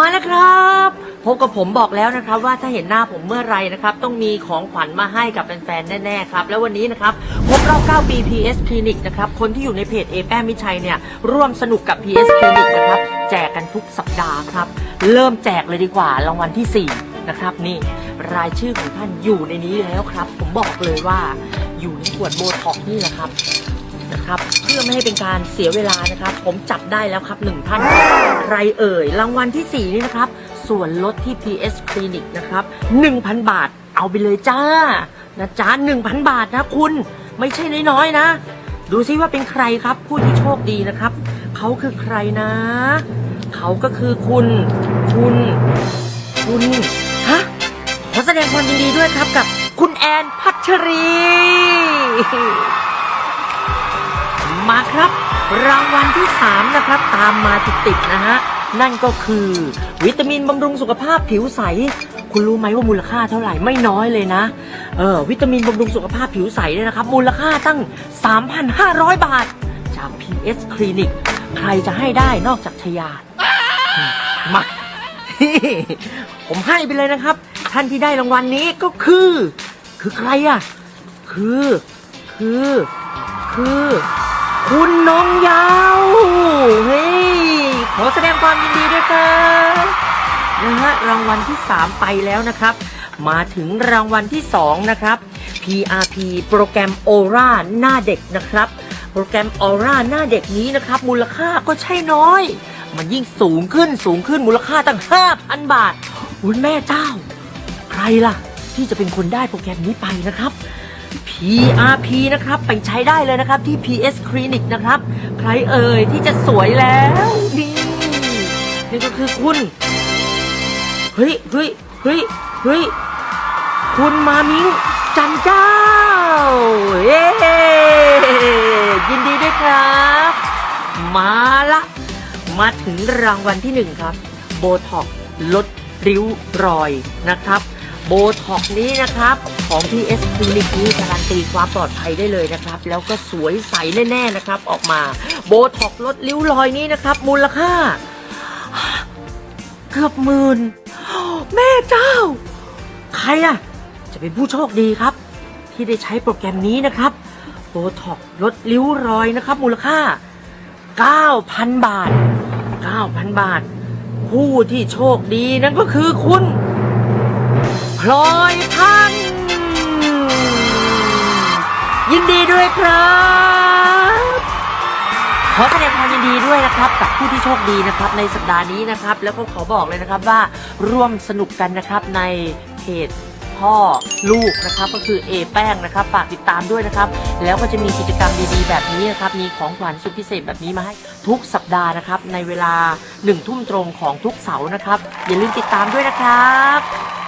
มาแล้วครับ พบกับผมบอกแล้วนะครับ ว่าถ้าเห็นหน้าผมเมื่อไรนะครับ ต้องมีของขวัญมาให้กับแฟนๆแน่ๆครับ แล้ววันนี้นะครับครบรอบ9ปี PS Clinic นะครับ คนที่อยู่ในเพจเอแป้มิชัยเนี่ย ร่วมสนุกกับ PS Clinic นะครับ แจกกันทุกสัปดาห์ครับ เริ่มแจกเลยดีกว่ารางวัลที่ 4 นะครับ นี่ รายชื่อของท่านอยู่ในนี้แล้วครับ ผมบอกเลยว่าอยู่ในขวดโบท็อกนี่แหละครับ นะครับ เพื่อไม่ให้เป็นการเสียเวลานะครับ ผมจับได้แล้วครับหนึ่งท่านใครเอ่ย รางวัลที่ 4 นี่นะครับ ส่วนลดที่ PS Clinic นะครับ 1,000 บาทเอาไปเลยจ้า นะจ้า1,000 บาทนะคุณไม่ใช่น้อยๆนะ ดูซิว่าเป็นใครครับ ผู้ที่โชคดีนะครับ เขาคือใครนะ เขาก็คือคุณ คุณ คุณฮะขอแสดงความยินดีด้วยครับกับคุณแอนพัชรี มาครับ รางวัลที่ 3 นะครับ ตามมาติดๆนะฮะ นั่นก็คือวิตามินบำรุงสุขภาพผิวใส คุณรู้ไหมว่ามูลค่าเท่าไหร่ไม่น้อยเลยนะ เออวิตามินบำรุงสุขภาพผิวใสเนี่ยนะครับ มูลค่าตั้ง 3,500 บาท จาก PS Clinic ใครจะให้ได้นอกจากชยามาผมให้ไปเลยนะครับ ท่านที่ได้รางวัลนี้ก็คือ คือใครอะ คือ คือ คือ คุณน้องยาวเฮ้ยขอแสดงความยินดีด้วยครับนะฮะรางวัลที่ 3 ไปแล้วนะครับ มาถึงรางวัลที่ 2 นะครับ PRP โปรแกรม Aura หน้าเด็กนะครับ โปรแกรม Aura หน้าเด็กนี้นะครับ มูลค่าก็ใช่น้อย มันยิ่งสูงขึ้นสูงขึ้นมูลค่าตั้ง 5,000 บาทอุ้ยแม่เจ้า ใครล่ะ ที่จะเป็นคนได้โปรแกรมนี้ไปนะครับ PRP นะครับ ไปใช้ได้เลยนะครับที่ PS Clinic นะครับ ใครเอ่ยที่จะสวยแล้วนี่นี่ก็คือคุณ เฮ้ยเฮ้ยเฮ้ยเฮ้ยคุณมามิงจันเจ้า เย้ยินดีด้วยครับ มาละ มาถึงรางวัลที่หนึ่งครับ โบท็อกลดริ้วรอยนะครับ โบท็อกนี้นะครับ ของ PS Clinic นี้การันตีความปลอดภัยได้เลยนะครับ แล้วก็สวยใสแน่ๆนะครับ ออกมาโบท็อกลดริ้วรอยนี้นะครับ มูลค่า เกือบหมื่นแม่เจ้า ใครอะจะเป็นผู้โชคดีครับ ที่ได้ใช้โปรแกรมนี้นะครับโบท็อกลดริ้วรอยนะครับ มูลค่า 9,000 บาท 9,000 บาท ผู้ที่โชคดีนั่นก็คือคุณ พลอยพันธ์ยินดีด้วยครับ ขอแสดงความยินดีด้วยนะครับ กับผู้ที่โชคดีนะครับในสัปดาห์นี้นะครับ แล้วก็ขอบอกเลยนะครับว่าร่วมสนุกกันนะครับในเพจพ่อลูกนะครับก็คือเอแป้งนะครับฝากติดตามด้วยนะครับ แล้วก็จะมีกิจกรรมดีๆ แบบนี้นะครับมีของขวัญสุดพิเศษแบบนี้มาให้ทุกสัปดาห์นะครับ ในเวลาหนึ่งทุ่มตรงของทุกเสาร์นะครับ อย่าลืมติดตามด้วยนะครับ